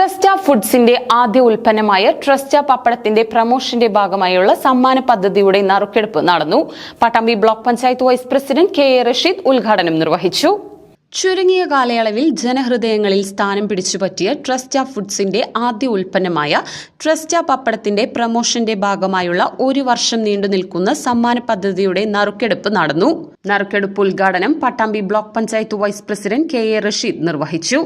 ട്രസ്റ്റ ഫുഡ്സിന്റെ ആദ്യ ഉൽപ്പന്നമായ ട്രസ്റ്റ പപ്പടത്തിന്റെ പ്രമോഷന്റെ ഭാഗമായുള്ള സമ്മാന പദ്ധതിയുടെ നറുക്കെടുപ്പ് നടന്നു. Pattambi block panchayat vice president K A Rasheed ഉദ്ഘാടനം നിർവഹിച്ചു. ചുരുങ്ങിയ കാലയളവിൽ ജനഹൃദയങ്ങളിൽ സ്ഥാനം പിടിച്ചുപറ്റിയ ട്രസ്റ്റ ഫുഡ്സിന്റെ ആദ്യ ഉൽപ്പന്നമായ ട്രസ്റ്റ പപ്പടത്തിന്റെ പ്രമോഷന്റെ ഭാഗമായുള്ള ഒരു വർഷം നീണ്ടു നിൽക്കുന്ന സമ്മാന പദ്ധതിയുടെ നറുക്കെടുപ്പ് നടന്നു. നറുക്കെടുപ്പ് ഉദ്ഘാടനം Pattambi block panchayat vice president K A Rasheed നിർവഹിച്ചു.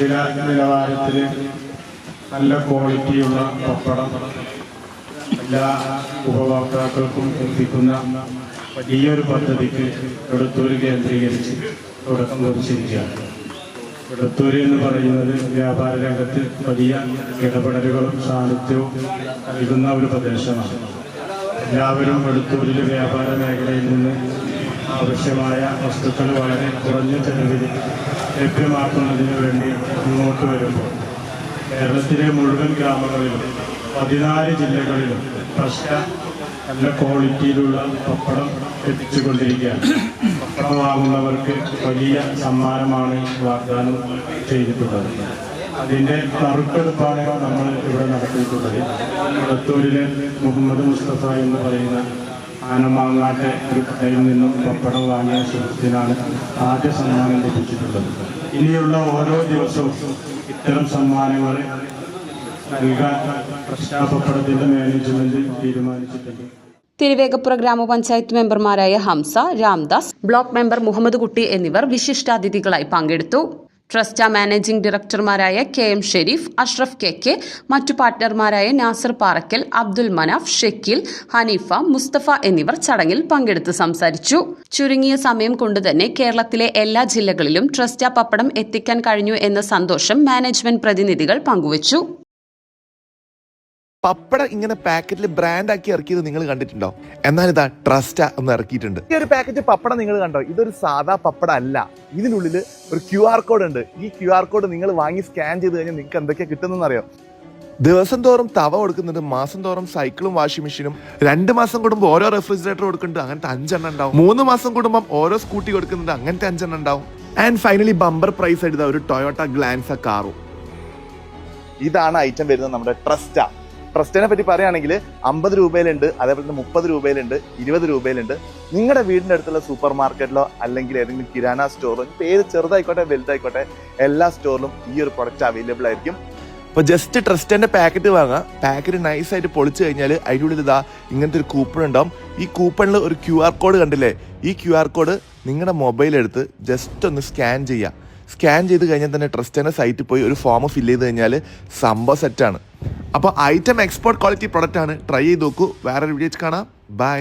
വില നിലവാരത്തിന് നല്ല ക്വാളിറ്റിയുള്ള പപ്പടം എല്ലാ ഉപഭോക്താക്കൾക്കും എത്തിക്കുന്ന വലിയൊരു പദ്ധതിക്ക് എടത്തൂര് കേന്ദ്രീകരിച്ച് തുടക്കം കുറിച്ചിരിക്കുകയാണ്. എടത്തൂര് എന്ന് പറയുന്നത് വ്യാപാര രംഗത്ത് വലിയ ഇടപെടലുകളും സാന്നിധ്യവും നൽകുന്ന ഒരു പ്രദേശമാണ്. എല്ലാവരും എടത്തൂരിലെ വ്യാപാര മേഖലയിൽ നിന്ന് ആവശ്യമായ വസ്തുക്കൾ വളരെ കുറഞ്ഞ ചെലവിൽ ലഭ്യമാക്കുന്നതിന് വേണ്ടി മുന്നോട്ട് വരുമ്പോൾ കേരളത്തിലെ മുഴുവൻ ഗ്രാമങ്ങളിലും പതിനാല് ജില്ലകളിലും പ്രശ്ന നല്ല ക്വാളിറ്റിയിലുള്ള പപ്പടം എത്തിച്ചുകൊണ്ടിരിക്കുകയാണ്. പപ്പടം വാങ്ങുന്നവർക്ക് വലിയ സമ്മാനമാണ് വാഗ്ദാനം ചെയ്തിട്ടുള്ളത്. അതിന്റെ നറുക്കെടുപ്പാണ് നമ്മൾ ഇവിടെ നടത്തിയിട്ടുള്ളത്. കുളത്തൂരിലെ മുഹമ്മദ് മുസ്തഫ എന്ന് പറയുന്ന ആനമാങ്ങാട്ടെ ഒരു കടയിൽ നിന്നും പപ്പടം വാങ്ങിയ സുഹൃത്തിനാണ് ആദ്യ സമ്മാനം ലഭിച്ചിട്ടുള്ളത്. ഇനിയുള്ള ഓരോ ദിവസവും ഇത്തരം സമ്മാനങ്ങൾ നൽകാൻ പ്രശ്നാപപ്പടത്തിന്റെ മാനേജ്മെന്റ് തീരുമാനിച്ചിട്ടുണ്ട്. തിരുവേഗപ്പുറ ഗ്രാമപഞ്ചായത്ത് മെമ്പർമാരായ ഹംസ രാംദാസ് ബ്ലോക്ക് മെമ്പർ മുഹമ്മദ് കുട്ടി എന്നിവർ വിശിഷ്ടാതിഥികളായി പങ്കെടുത്തു. Trust managing ഡയറക്ടർമാരായ K M Sherif Ashraf K K മറ്റു പാർട്ട്ണർമാരായ നാസർ പാറക്കൽ അബ്ദുൽ മനാഫ് ഷെക്കിൽ ഹനീഫ മുസ്തഫ എന്നിവർ ചടങ്ങിൽ പങ്കെടുത്ത് സംസാരിച്ചു. ചുരുങ്ങിയ സമയം കൊണ്ട് തന്നെ കേരളത്തിലെ എല്ലാ ജില്ലകളിലും ട്രസ്റ്റ പപ്പടം എത്തിക്കാൻ കഴിഞ്ഞു എന്ന സന്തോഷം മാനേജ്മെന്റ് പ്രതിനിധികൾ പങ്കുവച്ചു. പപ്പടം ഇങ്ങനെ പാക്കറ്റിൽ ബ്രാൻഡ് ആക്കി ഇറക്കിയത് നിങ്ങൾ കണ്ടിട്ടുണ്ടോ? എന്നാൽ ഇതാ ട്രസ്റ്റ എന്ന് ഇറക്കിയിട്ടുണ്ട്. ഈ ഒരു പാക്കറ്റ് പപ്പടം നിങ്ങൾ കണ്ടോ? ഇതൊരു സാധാ പപ്പടം അല്ല ഇതിനുള്ളിൽ ഒരു ക്യു ആർ കോഡ് ഉണ്ട്. ഈ ക്യു ആർ കോഡ് നിങ്ങൾ വാങ്ങി സ്കാൻ ചെയ്ത് കഴിഞ്ഞാൽ നിങ്ങൾക്ക് എന്തൊക്കെയാ കിട്ടുന്നതെന്ന് അറിയോ ദിവസം തോറും തവ കൊടുക്കുന്നുണ്ട്. മാസം തോറും സൈക്കിളും വാഷിംഗ് മെഷീനും രണ്ട് മാസം കൂടുമ്പോൾ ഓരോ റെഫ്രിജറേറ്റർ കൊടുക്കുന്നുണ്ട്. അങ്ങനത്തെ അഞ്ചെണ്ണം ഉണ്ടാവും. മൂന്ന് മാസം കൂടുമ്പോൾ ഓരോ സ്കൂട്ടി കൊടുക്കുന്നുണ്ട്. അങ്ങനത്തെ അഞ്ചെണ്ണം ഉണ്ടാവും. ആൻഡ് ഫൈനലി ബമ്പർ പ്രൈസ് ആയിട്ട് ഒരു ടൊയോട്ട ഗ്ലാൻസ കാറും ഇതാണ് ഐറ്റം വരുന്നത് നമ്മുടെ ട്രസ്റ്റ ട്രസ്റ്റിനെ പറ്റി പറയുകയാണെങ്കിൽ അമ്പത് രൂപയിലുണ്ട് അതേപോലെ തന്നെ മുപ്പത് രൂപയിലുണ്ട് ഇരുപത് രൂപയിലുണ്ട്. നിങ്ങളുടെ വീടിന്റെ അടുത്തുള്ള സൂപ്പർ മാർക്കറ്റിലോ അല്ലെങ്കിൽ ഏതെങ്കിലും കിരാന സ്റ്റോറോ ഏത് ചെറുതായിക്കോട്ടെ വലുതായിക്കോട്ടെ എല്ലാ സ്റ്റോറിലും ഈ ഒരു പ്രൊഡക്റ്റ് അവൈലബിൾ ആയിരിക്കും. അപ്പോൾ ജസ്റ്റ് ട്രസ്റ്റന്റെ പാക്കറ്റ് വാങ്ങാം. പാക്കറ്റ് നൈസായിട്ട് പൊളിച്ചു കഴിഞ്ഞാൽ അതിന്റെ ഉള്ളിൽ ഇതാ ഇങ്ങനത്തെ ഒരു കൂപ്പൺ ഉണ്ടാവും. ഈ കൂപ്പണിൽ ഒരു ക്യു ആർ കോഡ് കണ്ടില്ലേ? ഈ ക്യു ആർ കോഡ് നിങ്ങളുടെ മൊബൈൽ എടുത്ത് ജസ്റ്റ് ഒന്ന് സ്കാൻ ചെയ്യുക സ്കാൻ ചെയ്ത് കഴിഞ്ഞാൽ തന്നെ ട്രസ്റ്റന്റെ സൈറ്റിൽ പോയി ഒരു ഫോം ഫില്ല് ചെയ്ത് കഴിഞ്ഞാൽ സംഭവം സെറ്റാണ് അപ്പോൾ ഐറ്റം എക്സ്പോർട്ട് ക്വാളിറ്റി പ്രൊഡക്റ്റ് ആണ്. ട്രൈ ചെയ്ത് നോക്കൂ. വേറൊരു വീഡിയോസ് കാണാം. ബൈ